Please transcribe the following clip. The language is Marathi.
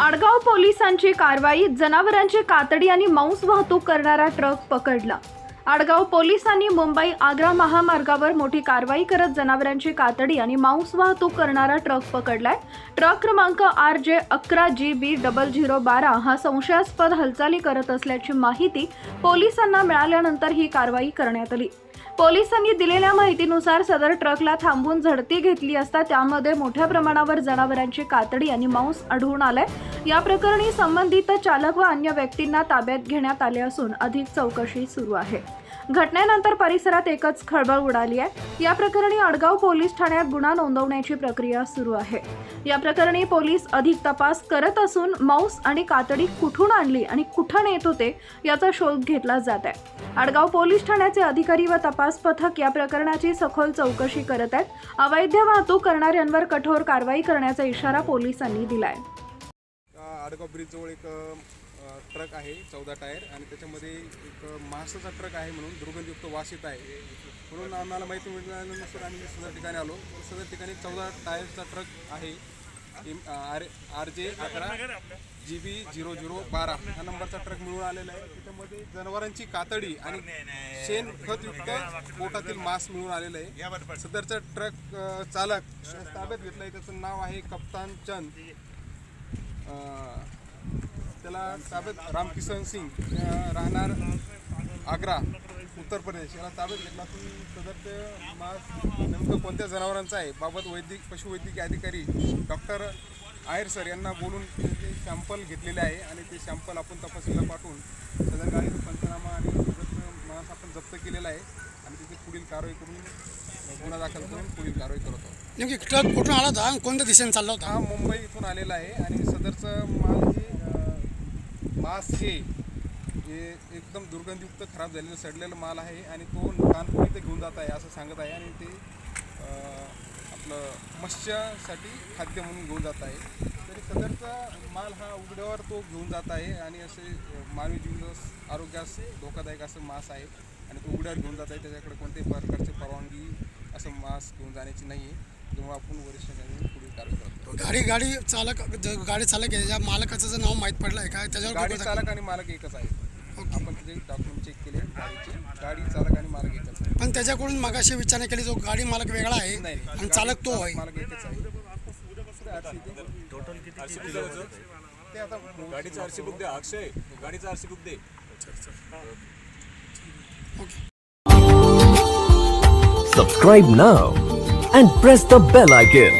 आडगाव पोलिसांची कारवाई जनावरांची कातडी आणि मांस वाहतूक करणारा ट्रक पकडला. आडगाव पोलिसांनी मुंबई आग्रा महामार्गावर मोठी कारवाई करत जनावरांची कातडी आणि मांस वाहतूक करणारा ट्रक पकडलाय. ट्रक क्रमांक आर जे अकरा जी बी डबल झिरो बारा हा संशयास्पद हालचाली करत असल्याची माहिती पोलिसांना मिळाल्यानंतर ही कारवाई करण्यात आली. पोलिसांनी दिलेल्या माहितीनुसार सदर ट्रकला थांबून झडती घेतली असता त्यामध्ये मोठ्या प्रमाणावर जनावरांची कातडी आणि मांस आढळून आलंय. या प्रकरणी संबंधित चालक व अन्य व्यक्तींना ताब्यात घेण्यात आले असून अधिक चौकशी सुरू आहे. घटनेनंतर परिसरात एकच खळबळ उडाली आहे. या प्रकरणी अडगाव पोलीस ठाण्यात गुन्हा नोंदवण्याची प्रक्रिया सुरू आहे. या प्रकरणी पोलीस अधिक तपास करत असून मांस आणि कातडी कुठून आणली आणि कुठं नेत होते याचा शोध घेतला जात आहे. आडगाव पोलीस ठाण्याचे अधिकारी व तपास पथक या प्रकरणाची सखोल चौकशी करत आहेत. अवैध वाहतूक करणाऱ्यांवर कठोर कारवाई करण्याचा इशारा पोलिसांनी दिलाय. आहे आडगाव ब्रिजजवळ एक ट्रक आहे चौदा टायर. आणि त्याच्यामध्ये एक मासाचा ट्रक आहे म्हणून दुर्गंधयुक्त वास येत आहे. म्हणून आम्हाला माहिती मिळाल्यानुसार आम्ही सदर ठिकाणी आलो. सदर ठिकाणी चौदा टायरचा ट्रक आहे. आर आर जे अकरा जी बी झिरो झिरो बारा हा नंबरचा ट्रक मिळून आलेला आहे. त्याच्यामध्ये जनावरांची कातडी आणि शेण खतयुक्त पोटातील मांस मिळून आलेलं आहे. सदरचा ट्रक चालक ताब्यात घेतला. आहे त्याचं नाव आहे कप्तान चंद. त्याला ताब्यात रामकिसन सिंग राहणार आग्रा उत्तर प्रदेश. याला ताब्यात घेतला असून सदरचं मास नेमकं कोणत्या जनावरांचं आहे? बाबत वैद्यक पशुवैद्यकीय अधिकारी डॉक्टर आयर सर यांना बोलून ते सॅम्पल घेतलेले आहे आणि ते सॅम्पल आपण तपासणीला पाठवून सदर गाडीचा पंचनामा आणि सदरचं मास आपण जप्त केलेला आहे आणि त्याची पुढील कारवाई करून गुन्हा दाखल करून पुढील कारवाई करत आहोत. नेमकी ट्रक कुठून आला होता? कोणत्या दिशेने चालला होता? हा मुंबई इथून आलेला आहे आणि सदरचं माल मास हे जे एकदम दुर्गंधयुक्त खराब झालेलं सडलेलं माल आहे आणि तो कानपूर इथे घेऊन जात आहे असं सांगत आहे आणि ते आपलं मत्स्यासाठी खाद्य म्हणून घेऊन जात आहे. तरी सदरचा माल हा उघड्यावर तो घेऊन जात आहे आणि असे मानवी जीवन आरोग्यास धोकादायक असं मास आहे आणि तो उघड्यावर घेऊन जात आहे. त्याच्याकडे कोणत्याही प्रकारची परवानगी असं मास घेऊन जाण्याची नाही आहे त्यामुळे आपण वरिष्ठांनी पुढील कारवाई करतो गाडी गाडी चालक ज- गाडी चालक आहे. ज्या मालकाचं जर नाव माहीत पडलं आहे काय त्याच्यावर गाडी चालक आणि मालक एकच आहे. ओके. आपण त्याचे डॉक्युमेंट चेक केले. गाडीचे. गाडी चालक आणि मालक एकच आहे. पण त्याच्याकडून मगाशी विचारणा केली जो गाडी मालक वेगळा आहे नाही. आणि गाडी चालक तो आहे. मालक एकच आहे. टोटल किती आरसी बुक ते आता गाडीचं आरसी बुक द्या अक्षय. गाडीचं RC book they. Okay. Subscribe now and press the bell icon.